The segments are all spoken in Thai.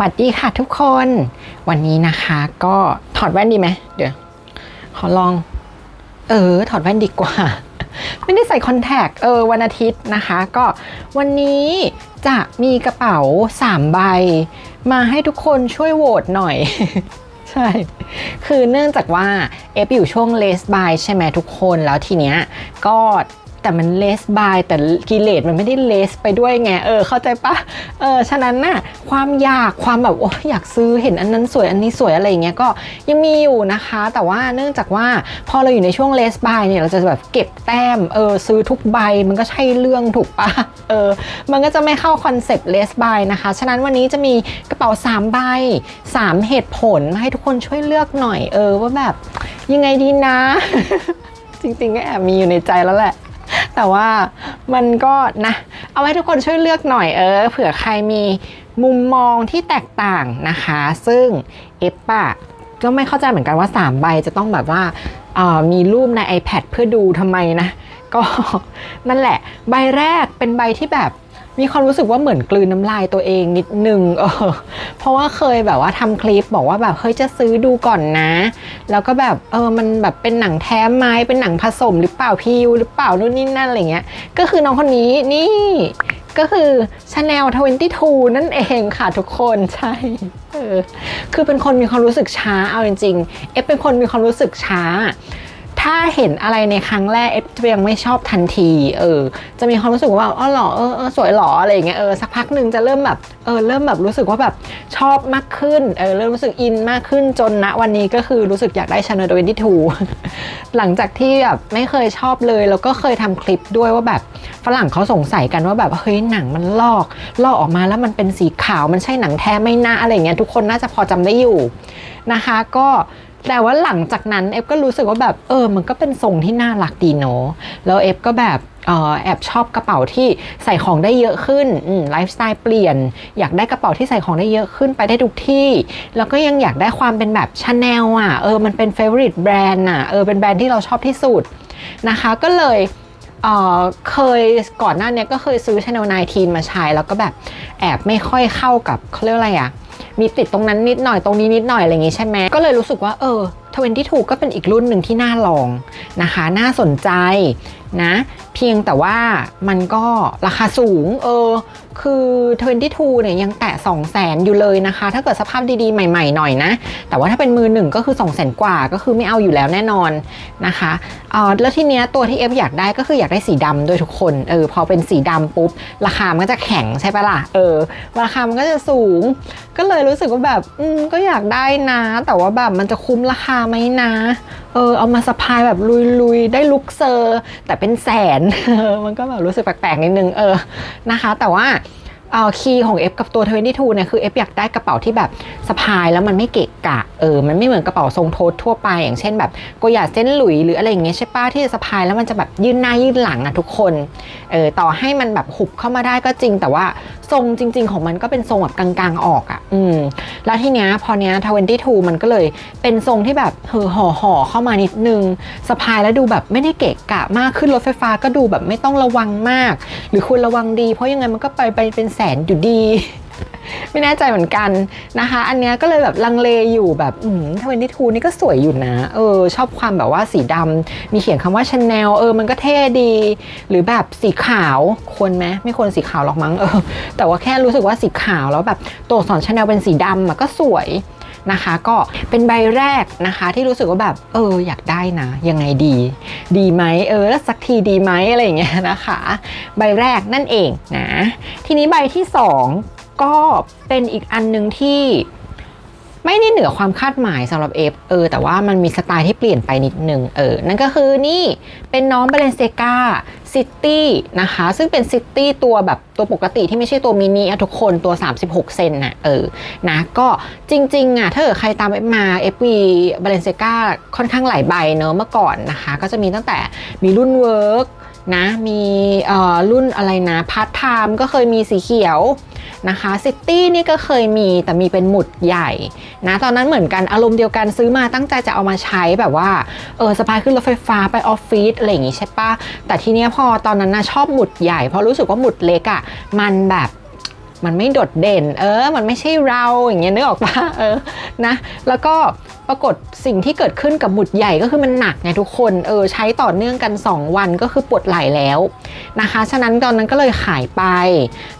วัสดีค่ะทุกคน วันนี้นะคะก็ถอดแว่นดีไหมเดี๋ยว ขอลอง เออ ถอดแว่นดีกว่า ไม่ได้ใส่คอนแทคเออ วันอาทิตย์นะคะ ก็วันนี้จะมีกระเป๋า 3 ใบ มาให้ทุกคนช่วยโหวตหน่อย ใช่ คือเนื่องจากว่าเอฟอยู่ช่วงเลสบายใช่ไหมทุกคนแล้วทีเนี้ยก็ แต่มันเลสบายแต่กิเลสมันไม่ได้เลสไปด้วยไงเออเข้าใจปะเออฉะนั้นน่ะความอยากความแบบโอ้อยากซื้อเห็นอันนั้นสวยอันนี้สวยอะไรอย่างเงี้ยก็ยังมีอยู่นะคะ แต่ว่าเนื่องจากว่าพอเราอยู่ในช่วงเลสบายเนี่ยเราจะแบบเก็บแต้มเออซื้อทุกใบมันก็ใช่เรื่องถูกปะเออมันก็จะไม่เข้าคอนเซปต์เลสบายนะคะฉะนั้นวันนี้จะมีกระเป๋า3ใบ3 เหตุผลมาให้ทุกคนช่วยเลือกหน่อยเออว่าแบบยังไงดีนะ จริงๆก็แอบมีอยู่ในใจแล้วแหละ แต่ว่ามันก็นะ เอาไว้ทุกคนช่วยเลือกหน่อยเออ เผื่อใครมีมุมมองที่แตกต่างนะคะ ซึ่งเอฟอะก็ไม่เข้าใจเหมือนกันว่า 3 ใบจะต้องแบบว่ามีรูปใน iPad เพื่อดูทำไมนะ ก็นั่นแหละ ใบแรกเป็นใบที่แบบ มีความรู้สึกว่าเหมือนกลืนน้ำลายตัวเองนิดนึงเออเพราะว่าเคยแบบว่าทำคลิปบอกว่าแบบเฮ้ยจะซื้อดูก่อนนะ แล้วก็แบบเออมันแบบเป็นหนังแท้ไหมเป็นหนังผสมหรือเปล่าพิวหรือเปล่านู่นนี่นั่นอะไรเงี้ย ก็คือน้องคนนี้นี่ก็คือ Chanel 22 นั่นเองค่ะทุกคนใช่เออคือเป็นคนมีความรู้สึกช้าเอาจริงๆเอฟเป็นคนมีความรู้สึกช้า ถ้าเห็นอะไรในครั้งแรกเอฟจะยังไม่ชอบทันที เออ จะมีความรู้สึกว่าอ๋อเหรอเออเออสวยเหรออะไรอย่างเงี้ยเออสักพักหนึ่งจะเริ่มแบบเออเริ่มแบบรู้สึกว่าแบบชอบมากขึ้นเออเริ่มรู้สึกอินมากขึ้นจนณวันนี้ก็คือรู้สึกอยากได้ Channel 22หลังจากที่แบบไม่เคยชอบเลย แล้วก็เคยทำคลิปด้วยว่าแบบฝรั่งเขาสงสัยกันว่าแบบเฮ้ยหนังมันลอก ลอกออกมาแล้วมันเป็นสีขาวมันใช่หนังแท้ไม่น่าอะไรอย่างเงี้ยทุกคนน่าจะพอจำได้อยู่นะคะ ก็ แต่ว่าหลังจากนั้นเอฟก็รู้สึกว่าแบบเออมันก็เป็นทรงที่น่ารักดีเนาะแล้วเอฟก็แบบออแอบชอบกระเป๋าที่ใส่ของได้เยอะขึ้นไลฟ์สไตล์เปลี่ยน อยากได้กระเป๋าที่ใส่ของได้เยอะขึ้นไปได้ทุกที่ แล้วก็ยังอยากได้ความเป็นแบบชาแนลอะเออมันเป็นเฟเวอริตแบรนด์อะเออเป็นแบรนด์ที่เราชอบที่สุดนะคะก็เลยเเคยก่อนหน้านี้ก็เคยซื้อ Channel 19มาใช้ แล้วก็แบบแอบไม่ค่อยเข้ากับเขาเรียกอะไรอะ มีติดตรงนั้นนิดหน่อยตรงนี้นิดหน่อยอะไรอย่างงี้ใช่ไหมก็เลยรู้สึกว่าเออทเวนตี้ถูกก็เป็นอีกรุ่นหนึ่งที่น่าลองนะคะ น่าสนใจนะ เพียงแต่ว่ามันก็ราคาสูงเออ คือ 22 เนี่ยยังแตะ 2 0 0แสนอยู่เลยนะคะ ถ้าเกิดสภาพดีๆ ใหม่ๆ หน่อยนะ แต่ว่าถ้าเป็นมือหนึ่งก็คือ 2 0 0แสนกว่าก็คือไม่เอาอยู่แล้วแน่นอนนะคะเออแล้วทีเนี้ยตัวที่เอฟอยากได้ก็คืออยากได้สีดำด้วยทุกคนเออพอเป็นสีดำปุ๊บ ราคามันก็จะแข็งใช่ปะล่ะเออราคามันก็จะสูง ก็เลยรู้สึกว่าแบบอืมก็อยากได้นะ แต่ว่าแบบมันจะคุ้มราคาไหมนะเออเอามาสะพายแบบลุยๆ ได้ลุกเซอร์ แต่เป็นแสนมันก็แบบรู้สึกแปลกๆนิดนึงเออนะคะ แต่ว่า เอ่อคีย์ของ F กับตัว 22เนี่ยคือ F อยากได้กระเป๋าที่แบบสะพายแล้วมันไม่เกะกะเออมันไม่เหมือนกระเป๋าทรงโทสทั่วไป อย่างเช่นแบบโกยาเส้นหลุยหรืออะไรอย่างเงี้ยใช่ป้าที่จะสะพายแล้วมันจะแบบยื่นหน้ายื่นหลังอะทุกคนเออต่อให้มันแบบหุบเข้ามาได้ก็จริง แต่ว่าทรงจริง ๆ ของมันก็เป็นทรงแบบกลางๆออกอะอืมแล้วทีเนี้ยพอเนี้ย22 มันก็เลยเป็นทรงที่แบบเห่อห่อห่อเข้ามานิดนึงสะพายแล้วดูแบบไม่ได้เกะกะมากขึ้นรถไฟฟ้าก็ดูแบบไม่ต้องระวังมาก หรือควรระวังดี เพราะยังไงมันก็ไปไปเป็นแสนอยู่ดี ไม่แน่ใจเหมือนกันนะคะ อันเนี้ยก็เลยแบบลังเลอยู่แบบอืมทเวนตี้ทูนี่ก็สวยอยู่นะ เออ ชอบความแบบว่าสีดำมีเขียนคำว่าชาแนลเออ มันก็เท่ดี หรือแบบสีขาวควรไหมไม่ควรสีขาวหรอกมั้งเออแต่ว่าแค่รู้สึกว่าสีขาวแล้วแบบตัวอักษรชาแนลเป็นสีดำอะก็สวย นะคะ ก็เป็นใบแรกนะคะที่รู้สึกว่าแบบเอออยากได้นะ ยังไงดี ดีไหมเออแล้วสักทีดีไหมอะไรอย่างเงี้ยนะคะ ใบแรกนั่นเองนะทีนี้ใบที่สองก็เป็นอีกอันหนึ่งที่ไม่ได้เหนือความคาดหมายสำหรับเอฟเออแต่ว่ามันมีสไตล์ที่เปลี่ยนไปนิดนึงเออนั่นก็คือนี่เป็นน้องบาเลนเซกา ซิตี้นะคะ ซึ่งเป็นซิตี้ตัวแบบตัวปกติที่ไม่ใช่ตัวมินิอะทุกคนตัว 36 เซนน่ะเออนะก็จริงๆอะถ้าเกิดใครตามเอฟมาเอฟวีบาเลนเซกาค่อนข้างหลายใบเนอะเมื่อก่อนนะคะ ก็จะมีตั้งแต่มีรุ่นเวิร์กนะมีเอ่อรุ่นอะไรนะพาร์ทไทม์ก็เคยมีสีเขียว นะคะซิตี้นี่ก็เคยมีแต่มีเป็นหมุดใหญ่นะตอนนั้นเหมือนกันอารมณ์เดียวกันซื้อมาตั้งใจจะเอามาใช้แบบว่าเออสะพายขึ้นรถไฟฟ้าไปออฟฟิศอะไรอย่างงี้ใช่ปะแต่ทีเนี้ยพอตอนนั้นนะชอบหมุดใหญ่เพราะรู้สึกว่าหมุดเล็กอะ่ะมันแบบมันไม่โดดเด่น เออ มันไม่ใช่เราอย่างเงี้ยนึกออกปะเออ นะ แล้วก็ ปรากฏสิ่งที่เกิดขึ้นกับหมุดใหญ่ก็คือมันหนักไงทุกคนเออใช้ต่อเนื่องกัน 2 วันก็คือปวดไหล่แล้วนะคะฉะนั้นตอนนั้นก็เลยขายไป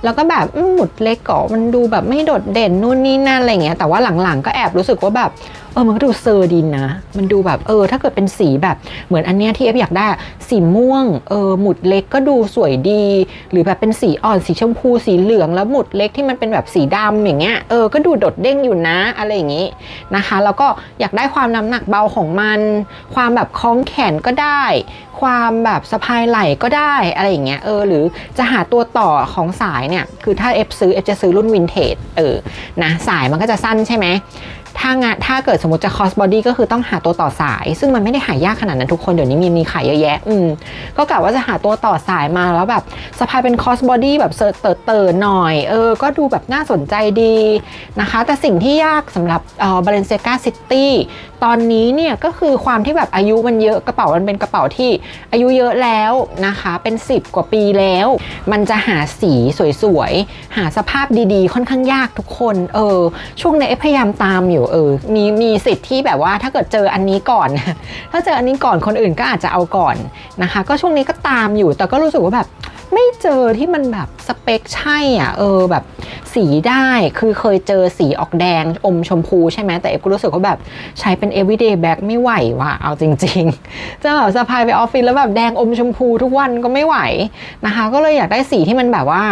แล้วก็แบบหมุดเล็กก็มันดูแบบไม่โดดเด่นนู่นนี่นั่นอะไรเงี้ยแต่ว่าหลังๆก็แอบรู้สึกว่าแบบ เออมันก็ดูเซอร์ดินนะ มันดูแบบเออ ถ้าเกิดเป็นสีแบบเหมือนอันเนี้ยที่เอฟอยากได้สีม่วงเออหมุดเล็กก็ดูสวยดี หรือแบบเป็นสีอ่อนสีชมพูสีเหลืองแล้วหมุดเล็กที่มันเป็นแบบสีดำอย่างเงี้ยเออก็ดูโดดเด้งอยู่นะอะไรอย่างงี้นะคะ แล้วก็อยากได้ความน้ำหนักเบาของมัน ความแบบคล้องแขนก็ได้ ความแบบสะพายไหล่ก็ได้อะไรอย่างเงี้ยเออหรือจะหาตัวต่อของสายเนี่ยคือถ้าเอฟซื้อเอฟจะซื้อรุ่นวินเทจเออนะสายมันก็จะสั้นใช่ไหม ถ้างานถ้าเกิดสมมติจะ cross body ก็คือต้องหาตัวต่อสาย ซึ่งมันไม่ได้หายากขนาดนั้นทุกคนเดี๋ยวนี้มีมีขายเยอะแยะ อืม ก็กะว่าจะหาตัวต่อสายมาแล้วแบบสะพายเป็น cross body แบบเติร์เติร์หน่อย เออ ก็ดูแบบน่าสนใจดีนะคะ แต่สิ่งที่ยากสำหรับเออ Balenciaga City ตอนนี้เนี่ยก็คือความที่แบบอายุมันเยอะกระเป๋ามันเป็นกระเป๋าที่อายุเยอะแล้วนะคะ เป็น 10 กว่าปีแล้ว มันจะหาสีสวยๆหาสภาพดีๆ ค่อนข้างยากทุกคน เออช่วงนี้พยายามตามอยู่เออมีมีสิทธิ์ที่แบบว่าถ้าเกิดเจออันนี้ก่อน ถ้าเจออันนี้ก่อนคนอื่นก็อาจจะเอาก่อนนะคะ ก็ช่วงนี้ก็ตามอยู่แต่ก็รู้สึกว่าแบบไม่เจอที่มันแบบสเปคใช่อะเออแบบสีได้คือเคยเจอสีออกแดงอมชมพูใช่ไหมแต่เอฟก็รู้สึกว่าแบบใช้เป็น everyday bag ไม่ไหวว่ะเอาจริงๆจะแบบสะพายไปออฟฟิศแล้วแบบแดงอมชมพูทุกวันก็ไม่ไหวนะคะ ก็เลยอยากได้สีที่มันแบบว่า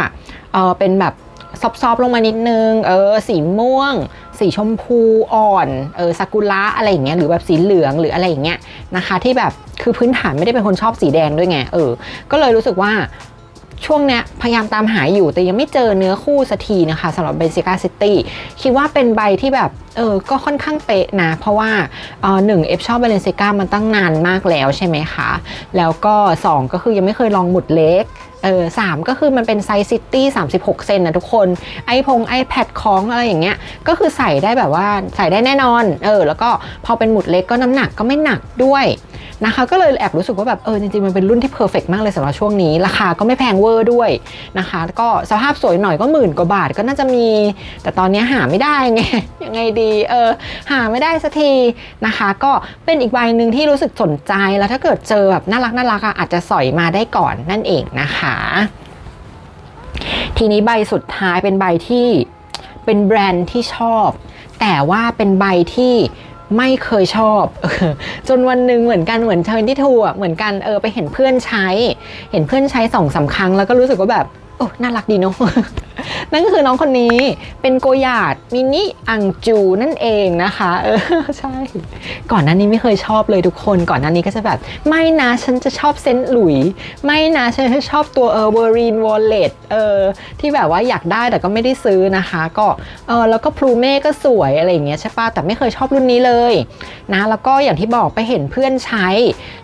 เออเป็นแบบซอฟๆลงมานิดนึง เออ สีม่วง สีชมพูอ่อนเออซากุระอะไรอย่างเงี้ยหรือแบบสีเหลืองหรืออะไรอย่างเงี้ยนะคะ ที่แบบคือพื้นฐานไม่ได้เป็นคนชอบสีแดงด้วยไงเออ ก็เลยรู้สึกว่าช่วงเนี้ยพยายามตามหาอยู่แต่ยังไม่เจอเนื้อคู่สักทีนะคะสำหรับเบนซิก้าซิตี้คิดว่าเป็นใบที่แบบเออ ก็ค่อนข้างเป๊ะนะ เพราะว่าเออหนึ่งเอฟชอบ Balenciaga มันตั้งนานมากแล้วใช่ไหมคะ แล้วก็ 2 ก็คือยังไม่เคยลองหมุดเล็กเออสามก็คือมันเป็นไซส์ซิตี้36เซนนะทุกคน ไอพง iPad ของอะไรอย่างเงี้ย ก็คือใส่ได้แบบว่าใส่ได้แน่นอน เออ แล้วก็พอเป็นหมุดเล็กก็น้ำหนักก็ไม่หนักด้วยนะคะ ก็เลยแอบรู้สึกว่าแบบเออจริงๆ มันเป็นรุ่นที่เพอร์เฟกมากเลยสำหรับช่วงนี้ ราคาก็ไม่แพงเวอร์ด้วยนะคะ ก็สภาพสวยหน่อยก็หมื่นกว่าบาทก็น่าจะมี แต่ตอนนี้หาไม่ได้ไงยังไงดีเออหาไม่ได้สักทีนะคะ ก็เป็นอีกใบหนึ่งที่รู้สึกสนใจแล้วถ้าเกิดเจอแบบน่ารักน่ารักอะอาจจะสอยมาได้ก่อนนั่นเองนะคะ ทีนี้ใบสุดท้ายเป็นใบที่เป็นแบรนด์ที่ชอบ แต่ว่าเป็นใบที่ไม่เคยชอบ จนวันหนึ่งเหมือนกันเหมือนเชิญที่ทัวร์เหมือนกันเออไปเห็นเพื่อนใช้ เห็นเพื่อนใช้สองสามครั้งแล้วก็รู้สึกว่าแบบ อ้น่ารักดีเนาะนั่นก็คือน้องคนนี้เป็นโกยาดมินิอังจูนั่นเองนะคะ เออใช่ ก่อนหน้านี้ไม่เคยชอบเลยทุกคน ก่อนหน้านี้ก็จะแบบ ไม่นะฉันจะชอบเซนต์หลุย ไม่นะฉันจะชอบตัวเออเวอรีนวอลเล็ตเออที่แบบว่าอยากได้แต่ก็ไม่ได้ซื้อนะคะ ก็เออแล้วก็พลูเม่ก็สวยอะไรอย่างเงี้ยใช่ปะแต่ไม่เคยชอบรุ่นนี้เลยนะแล้วก็อย่างที่บอกไปเห็นเพื่อนใช้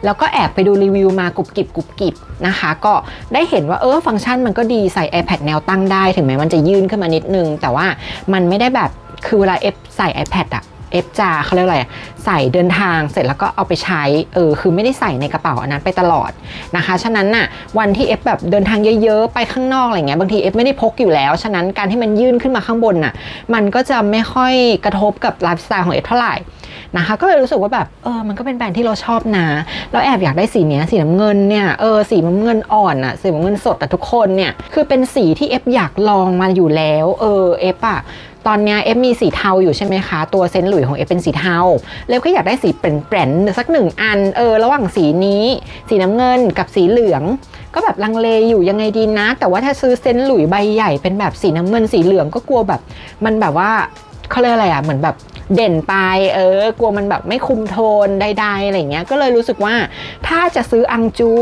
แล้วก็แอบไปดูรีวิวมากรุบกริบกรุบกริบนะคะ ก็ได้เห็นว่าเออฟังก์ชันมันก็ดีใส่ iPad แนวตั้งได้ถึงแม้มันจะยื่นขึ้นมานิดนึง แต่ว่ามันไม่ได้แบบคือเวลาเอฟใส่ iPad อะเอฟจะเขาเรียกอะไรใส่เดินทางเสร็จแล้วก็เอาไปใช้เออคือไม่ได้ใส่ในกระเป๋าอันนั้นไปตลอดนะคะ ฉะนั้นน่ะวันที่เอฟแบบเดินทางเยอะๆ ไปข้างนอกอะไรเงี้ยบางทีเอฟไม่ได้พกอยู่แล้ว ฉะนั้นการที่มันยื่นขึ้นมาข้างบนน่ะมันก็จะไม่ค่อยกระทบกับไลฟ์สไตล์ของเอฟเท่าไหร่ นะคะ ก็เลยรู้สึกว่าแบบเออมันก็เป็นแบรนด์ที่เราชอบนะแล้วแอบอยากได้สีเนี้ยสีน้ำเงินเนี่ยเออสีน้ำเงินอ่อนอะสีน้ำเงินสดอะทุกคนเนี่ยคือเป็นสีที่เอฟอยากลองมาอยู่แล้วเออเอฟอะตอนเนี้ยเอฟมีสีเทาอยู่ใช่ไหมคะ ตัวเซนต์หลุยของเอฟเป็นสีเทา แล้วก็อยากได้สีเปร่นๆสักหนึ่งอันเออระหว่างสีนี้ สีน้ำเงินกับสีเหลือง ก็แบบลังเลอยู่ยังไงดีนะ แต่ว่าถ้าซื้อเซนต์หลุยใบใหญ่เป็นแบบสีน้ำเงินสีเหลืองก็กลัวแบบ มันแบบว่าเขาเรียกอะไรอะเหมือนแบบ เด่นไปเออกลัวมันแบบไม่คุมโทนใดๆอะไรเงี้ยก็เลยรู้สึกว่าถ้าจะซื้ออังจู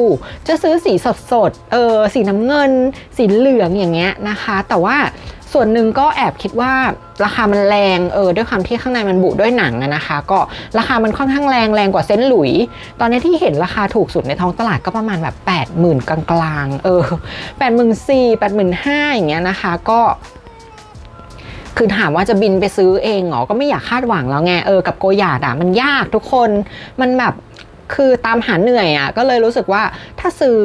จะซื้อสีสดๆเออสีน้ำเงิน สีเหลืองอย่างเงี้ยนะคะ แต่ว่าส่วนหนึ่งก็แอบคิดว่าราคามันแรงเออด้วยความที่ข้างในมันบุด้วยหนังนะคะ ก็ราคามันค่อนข้างแรงแรงกว่าเซนหลุย ตอนนี้ที่เห็นราคาถูกสุดในท้องตลาดก็ประมาณแบบ 8 0,000 กลางๆเออ8 4 0 0 0 8 5 0 0 0อย่างเงี้ยนะคะ ก็ คือถามว่าจะบินไปซื้อเองเหรอ ก็ไม่อยากคาดหวังแล้วไง เออ กับโกยาดอะมันยากทุกคน มันแบบ คือตามหาเหนื่อยอะก็เลยรู้สึกว่าถ้าซื้อ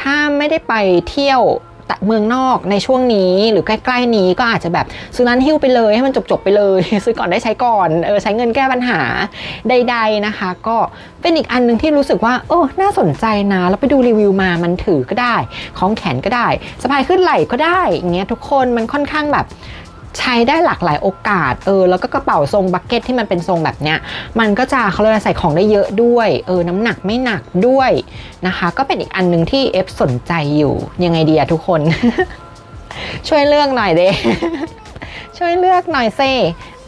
ถ้าไม่ได้ไปเที่ยวต่เมืองนอกในช่วงนี้หรือใกล้ ๆ นี้ก็อาจจะแบบซื้อร้นหิ้วไปเลยให้มันจบ ๆ ไปเลย ซื้อก่อนได้ใช้ก่อนเออใช้เงินแก้ปัญหาใด ๆนะคะ ก็เป็นอีกอันหนึงที่รู้สึกว่าโอ้น่าสนใจนะแล้วไปดูรีวิวมามันถือก็ได้ ของแขนก็ได้สะพายขึ้นไหล่ก็ได้อย่างเงี้ยทุกคนมันค่อนข้างแบบ ใช้ได้หลากหลายโอกาสเออแล้วก็กระเป๋าทรงบักเก็ตที่มันเป็นทรงแบบเนี้ยมันก็จะเขาเรียกใส่ของได้เยอะด้วยเออน้ำหนักไม่หนักด้วยนะคะ ก็เป็นอีกอันหนึ่งที่เอฟสนใจอยู่ยังไงดีอะทุกคน ช่วยเลือกหน่อยเด้ช่วยเลือกหน่อยเซ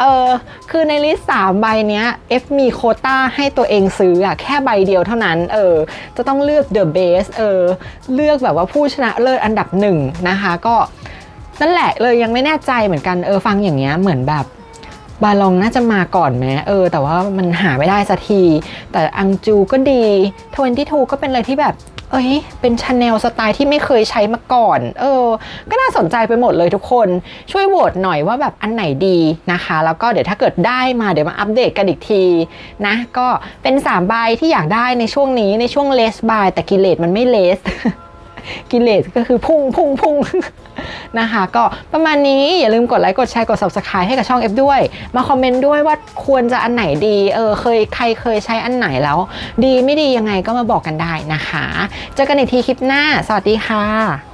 เออคือในลิสต์สามใบเนี้ย F มีโคต้าให้ตัวเองซื้ออะแค่ใบเดียวเท่านั้น เออ จะต้องเลือก The Best เออ เลือกแบบว่าผู้ชนะเลิศอันดับหนึ่งนะคะ ก็ นั่นแหละเลยยังไม่แน่ใจเหมือนกันเออฟังอย่างเงี้ยเหมือนแบบบาลองน่าจะมาก่อนไหมเออ แต่ว่ามันหาไม่ได้สักที แต่อังจูก็ดี22ก็เป็นอะไรที่แบบ เอ้ย เป็นชาแนลสไตล์ที่ไม่เคยใช้มาก่อน เออ ก็น่าสนใจไปหมดเลยทุกคน ช่วยโหวตหน่อยว่าแบบอันไหนดีนะคะ แล้วก็เดี๋ยวถ้าเกิดได้มาเดี๋ยวมาอัปเดตกันอีกทีนะ ก็เป็น3ใบที่อยากได้ในช่วงนี้ในช่วงเลสบายแต่กิเลสมันไม่เลส กิเลสก็คือพุ่งพุ่งพุ่งนะคะ ก็ประมาณนี้อย่าลืมกดไลค์กดแชร์กด subscribe ให้กับช่อง F ด้วย มาคอมเมนต์ด้วยว่าควรจะอันไหนดี เออเคยใครเคยใช้อันไหนแล้ว ดีไม่ดียังไงก็มาบอกกันได้นะคะ เจอกันอีกทีคลิปหน้า สวัสดีค่ะ